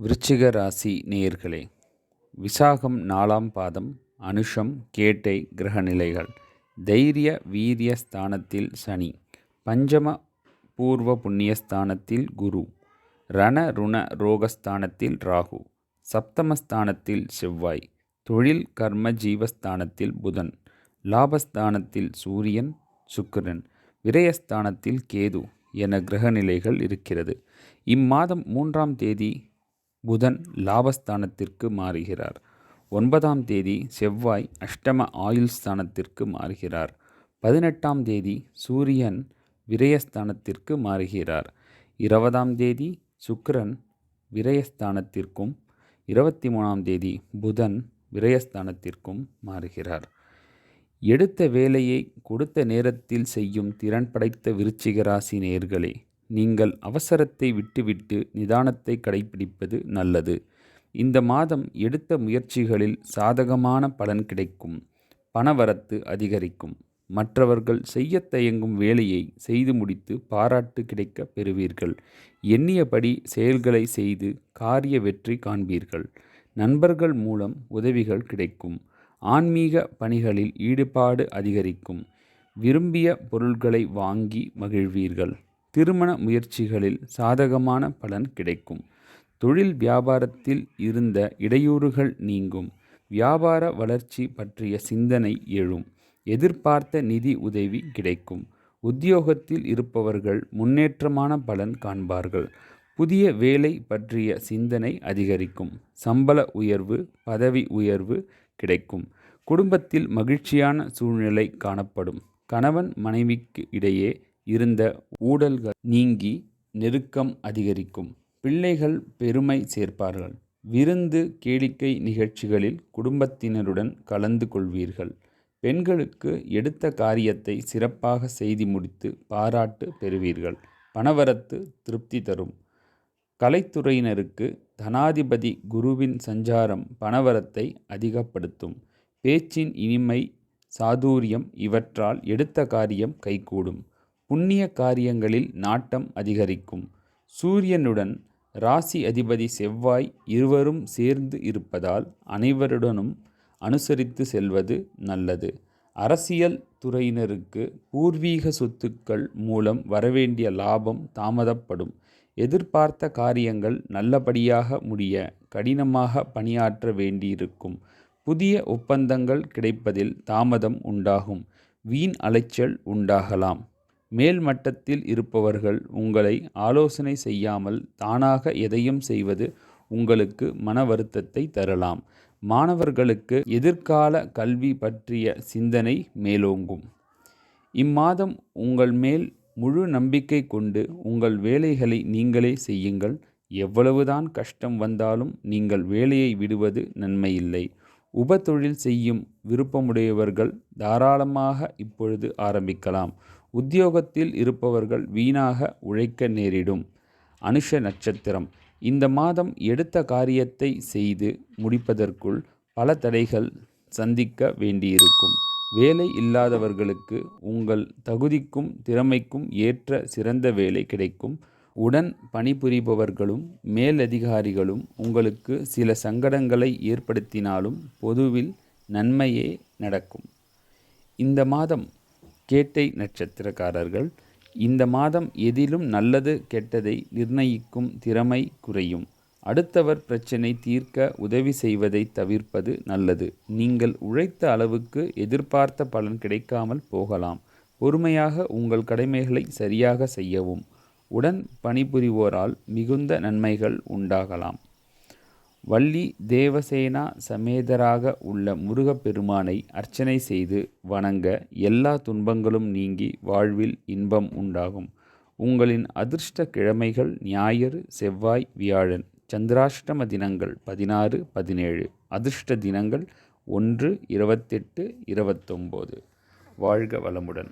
விருச்சிக ராசி நேயர்களே விசாகம் நாலாம் பாதம் அனுஷம் கேட்டை கிரகநிலைகள் தைரிய வீரிய ஸ்தானத்தில் சனி பஞ்சம பூர்வ புண்ணியஸ்தானத்தில் குரு ரண ருண ரோகஸ்தானத்தில் ராகு சப்தமஸ்தானத்தில் செவ்வாய் தொழில் கர்ம ஜீவஸ்தானத்தில் புதன் லாபஸ்தானத்தில் சூரியன் சுக்கிரன் விரயஸ்தானத்தில் கேது என கிரகநிலைகள் இருக்கிறது. இம்மாதம் மூன்றாம் தேதி புதன் லாபஸ்தானத்திற்கு மாறுகிறார். ஒன்பதாம் தேதி செவ்வாய் அஷ்டம ஆயுள் ஸ்தானத்திற்கு மாறுகிறார். பதினெட்டாம் தேதி சூரியன் விரயஸ்தானத்திற்கு மாறுகிறார். இருபதாம் தேதி சுக்கிரன் விரயஸ்தானத்திற்கும் இருபத்தி மூணாம் தேதி புதன் விரயஸ்தானத்திற்கும் மாறுகிறார். எடுத்த வேலையை கொடுத்த நேரத்தில் செய்யும் திறன் படைத்த விருச்சிக ராசி நீங்கள் அவசரத்தை விட்டுவிட்டு நிதானத்தை கடைபிடிப்பது நல்லது. இந்த மாதம் எடுத்த முயற்சிகளில் சாதகமான பலன் கிடைக்கும். பணவரத்து அதிகரிக்கும். மற்றவர்கள் செய்ய தயங்கும் வேலையை செய்து முடித்து பாராட்டு கிடைக்க பெறுவீர்கள். எண்ணியபடி செயல்களை செய்து காரிய வெற்றி காண்பீர்கள். நண்பர்கள் மூலம் உதவிகள் கிடைக்கும். ஆன்மீக பணிகளில் ஈடுபாடு அதிகரிக்கும். விரும்பிய பொருள்களை வாங்கி மகிழ்வீர்கள். திருமண முயற்சிகளில் சாதகமான பலன் கிடைக்கும். தொழில் வியாபாரத்தில் இருந்த இடையூறுகள் நீங்கும். வியாபார வளர்ச்சி பற்றிய சிந்தனை எழும். எதிர்பார்த்த நிதி உதவி கிடைக்கும். உத்தியோகத்தில் இருப்பவர்கள் முன்னேற்றமான பலன் காண்பார்கள். புதிய வேலை பற்றிய சிந்தனை அதிகரிக்கும். சம்பள உயர்வு பதவி உயர்வு கிடைக்கும். குடும்பத்தில் மகிழ்ச்சியான சூழ்நிலை காணப்படும். கணவன் மனைவிக்கு இடையே இருந்த ஊடல்கள் நீங்கி நெருக்கம் அதிகரிக்கும். பிள்ளைகள் பெருமை சேர்ப்பார்கள். விருந்து கேளிக்கை நிகழ்ச்சிகளில் குடும்பத்தினருடன் கலந்து கொள்வீர்கள். பெண்களுக்கு எடுத்த காரியத்தை சிறப்பாக செய்து முடித்து பாராட்டு பெறுவீர்கள். பணவரத்து திருப்தி தரும். கலைத்துறையினருக்கு தனாதிபதி குருவின் சஞ்சாரம் பணவரத்தை அதிகப்படுத்தும். பேச்சின் இனிமை சாதுரியம் இவற்றால் எடுத்த காரியம் கைகூடும். புண்ணிய காரியங்களில் நாட்டம் அதிகரிக்கும். சூரியனுடன் ராசி அதிபதி செவ்வாய் இருவரும் சேர்ந்து இருப்பதால் அனைவருடனும் அனுசரித்து செல்வது நல்லது. அரசியல் துறையினருக்கு பூர்வீக சொத்துக்கள் மூலம் வரவேண்டிய லாபம் தாமதப்படும். எதிர்பார்த்த காரியங்கள் நல்லபடியாக முடிய கடினமாக பணியாற்ற வேண்டியிருக்கும். புதிய ஒப்பந்தங்கள் கிடைப்பதில் தாமதம் உண்டாகும். வீண் அலைச்சல் உண்டாகலாம். மேல் மட்டத்தில் இருப்பவர்கள் உங்களை ஆலோசனை செய்யாமல் தானாக எதையும் செய்வது உங்களுக்கு மன வருத்தத்தை தரலாம். மாணவர்களுக்கு எதிர்கால கல்வி பற்றிய சிந்தனை மேலோங்கும். இம்மாதம் உங்கள் மேல் முழு நம்பிக்கை கொண்டு உங்கள் வேலைகளை நீங்களே செய்யுங்கள். எவ்வளவுதான் கஷ்டம் வந்தாலும் நீங்கள் வேலையை விடுவது நன்மையில்லை. உப தொழில் செய்யும் விருப்பமுடையவர்கள் தாராளமாக இப்பொழுது ஆரம்பிக்கலாம். உத்தியோகத்தில் இருப்பவர்கள் வீணாக உழைக்க நேரிடும். அனுஷ நட்சத்திரம். இந்த மாதம் எடுத்த காரியத்தை செய்து முடிப்பதற்குள் பல தடைகள் சந்திக்க வேண்டியிருக்கும். வேலை இல்லாதவர்களுக்கு உங்கள் தகுதிக்கும் திறமைக்கும் ஏற்ற சிறந்த வேலை கிடைக்கும். உடன் பணிபுரிபவர்களும் மேலதிகாரிகளும் உங்களுக்கு சில சங்கடங்களை ஏற்படுத்தினாலும் பொதுவில் நன்மையே நடக்கும். இந்த மாதம் கேட்டை நட்சத்திரக்காரர்கள் இந்த மாதம் எதிலும் நல்லது கெட்டதை நிர்ணயிக்கும் திறமை குறையும். அடுத்தவர் பிரச்சனை தீர்க்க உதவி செய்வதை தவிர்ப்பது நல்லது. நீங்கள் உழைத்த அளவுக்கு எதிர்பார்த்த பலன் கிடைக்காமல் போகலாம். பொறுமையாக உங்கள் கடமைகளை சரியாக செய்யவும். உடன் பணிபுரிவோரால் மிகுந்த நன்மைகள் உண்டாகலாம். வள்ளி தேவசேனா சமேதராக உள்ள முருகப்பெருமானை அர்ச்சனை செய்து வணங்க எல்லா துன்பங்களும் நீங்கி வாழ்வில் இன்பம் உண்டாகும். உங்களின் அதிர்ஷ்ட கிழமைகள் ஞாயிறு செவ்வாய் வியாழன். சந்திராஷ்டம தினங்கள் பதினாறு பதினேழு. அதிர்ஷ்ட தினங்கள் ஒன்று இருபத்தெட்டு இருபத்தொம்போது. வாழ்க வளமுடன்.